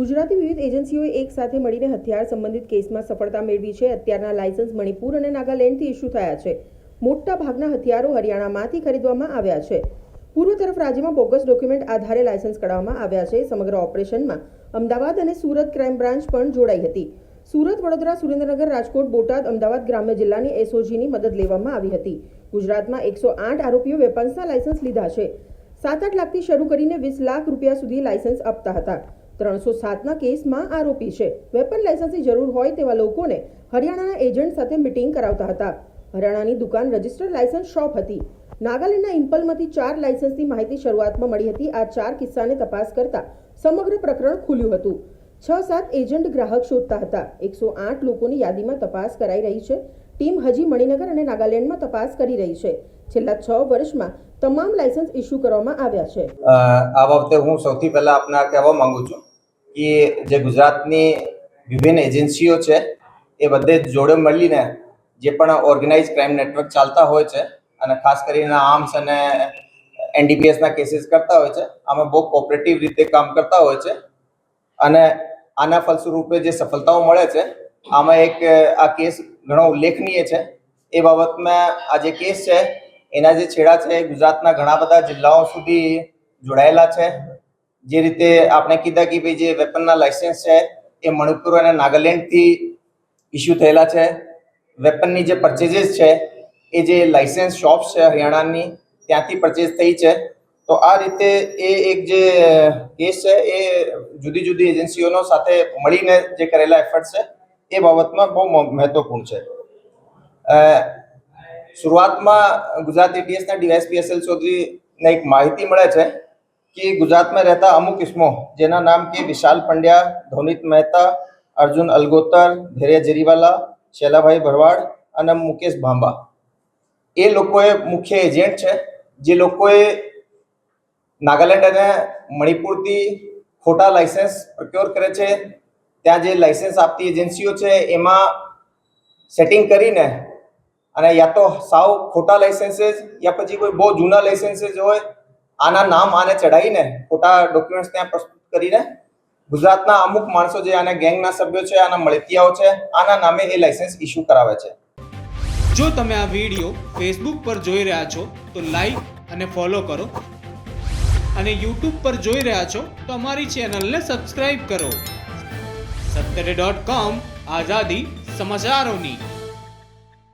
ગુજરાતી વિવિધ એજન્સીઓએ એક સાથે મળીને હથિયાર સંબંધિત કેસમાં સફળતા મેળવી છે. અત્યારના લાયસન્સ મણિપુર અને નાગાલેન્ડથી ઇસ્યુ થયા છે. મોટા ભાગના હથિયારો હરિયાણામાંથી ખરીદવામાં આવ્યા છે. પૂર્વ તરફ રાજ્યમાં બોગસ ડોક્યુમેન્ટ આધારે લાયસન્સ કઢાવવામાં આવ્યા છે. સમગ્ર ઓપરેશનમાં અમદાવાદ અને સુરત ક્રાઇમ બ્રાન્ચ પણ જોડાઈ હતી. સુરત, વડોદરા, સુરેન્દ્રનગર, રાજકોટ, બોટાદ, અમદાવાદ ગ્રામ્ય જિલ્લાની એસઓજીની મદદ લેવામાં આવી હતી. ગુજરાતમાં એકસો આઠ આરોપીઓ વેપન્સના લાયસન્સ લીધા છે. સાત આઠ લાખથી શરૂ કરીને વીસ લાખ રૂપિયા સુધી લાયસન્સ આપતા હતા. ત્રણસો સાતના કેસમાં આરોપી છે. વેપન લાયસન્સની જરૂર હોય તેવા લોકોને હરિયાણાના એજન્ટ સાથે મિટિંગ કરાવતા હતા. હરિયાણાની દુકાન રજિસ્ટર્ડ લાયસન્સ શોપ હતી. નાગાલેન્ડના ઇમ્પલમાંથી ચાર લાયસન્સની માહિતી શરૂઆતમાં મળી હતી. આ ચાર કિસ્સાને તપાસ કરતા સમગ્ર પ્રકરણ ખુલ્યું હતું. છ સાત એજન્ટ ગ્રાહક શોધતા હતા. એકસો આઠ લોકોની યાદીમાં તપાસ કરાઈ રહી છે. ટીમ હજી મણિનગર અને નાગાલેન્ડમાં તપાસ કરી રહી છે. છેલ્લા છ વર્ષમાં તમામ લાયસન્સ ઇસ્યુ કરવામાં આવ્યા છે. આ વખતે હું સૌથી પહેલા આપના કહેવા માંગુ છું કે જે ગુજરાતની વિભિન્ન એજન્સીઓ છે, એ બધે જોડે મળીને જે પણ ઓર્ગેનાઇઝ ક્રાઇમ નેટવર્ક ચાલતા હોય છે, અને ખાસ કરીને આર્મ્સ અને એનડીપીએસના કેસીસ કરતા હોય છે, આમાં બહુ કોઓપરેટિવ રીતે કામ કરતા હોય છે. અને આના ફલસ્વરૂપે જે સફળતાઓ મળે છે, આમાં એક, આ કેસ ઘણો ઉલ્લેખનીય છે. એ બાબતમાં આ જે કેસ છે, એના જે છેડા છે ગુજરાતના ઘણા બધા જિલ્લાઓ સુધી જોડાયેલા છે. જે રીતે આપણે કીધા કે ભાઈ જે વેપનના લાયસન્સ છે, એ મણિપુર અને નાગાલેન્ડથી ઇસ્યુ થયેલા છે. વેપનની જે પરચેજીસ છે, એ જે લાયસન્સ શોપ્સ છે હરિયાણાની, ત્યાંથી પરચેઝ થઈ છે. તો આ રીતે એ એક જે કેસ છે, એ જુદી જુદી એજન્સીઓનો સાથે મળીને જે કરેલા એફર્ટ છે, એ બાબતમાં બહુ મહત્વપૂર્ણ છે. શરૂઆતમાં ગુજરાત એટીએસના ડીવાયસપી એસએલ ચૌધરીને એક માહિતી મળે છે. કે ગુજરાતમાં રહેતા અમુક ઇસમો જેના નામ કે વિશાલ પંડ્યા ધોનિત મહેતા અર્જુન અલગોતર ધૈર્ય જરીવાલા શૈલાભાઈ ભરવાડ અને મુકેશ ભાંબા એ લોકોએ મુખ્ય એજન્ટ છે જે લોકોએ નાગાલેન્ડ અને મણિપુરથી ખોટા લાયસન્સ પ્રોક્યોર કરે છે ત્યાં જે લાયસન્સ આપતી એજન્સીઓ છે એમાં સેટિંગ કરીને અને યા તો સાવ ખોટા લાયસન્સીસ યા પછી કોઈ બહુ જૂના લાયસન્સીસ હોય આના નામ આને ચડાવીને ખોટા ડોક્યુમેન્ટ્સ ત્યાં પ્રસ્તુત કરીને ગુજરાતના અમુક માણસો જે આના ગેંગના સભ્યો છે, આના મળતિયાઓ છે, આના નામે એ લાયસન્સ ઇસ્યુ કરાવે છે. જો તમે આ વીડિયો ફેસબુક પર જોઈ રહ્યા છો, તો લાઈક અને ફોલો કરો. અને યુટ્યુબ પર જોઈ રહ્યા છો, તો અમારી ચેનલને સબસ્ક્રાઇબ કરો. સત્તરે ડોટ કોમ આઝાદી સમાચારોની.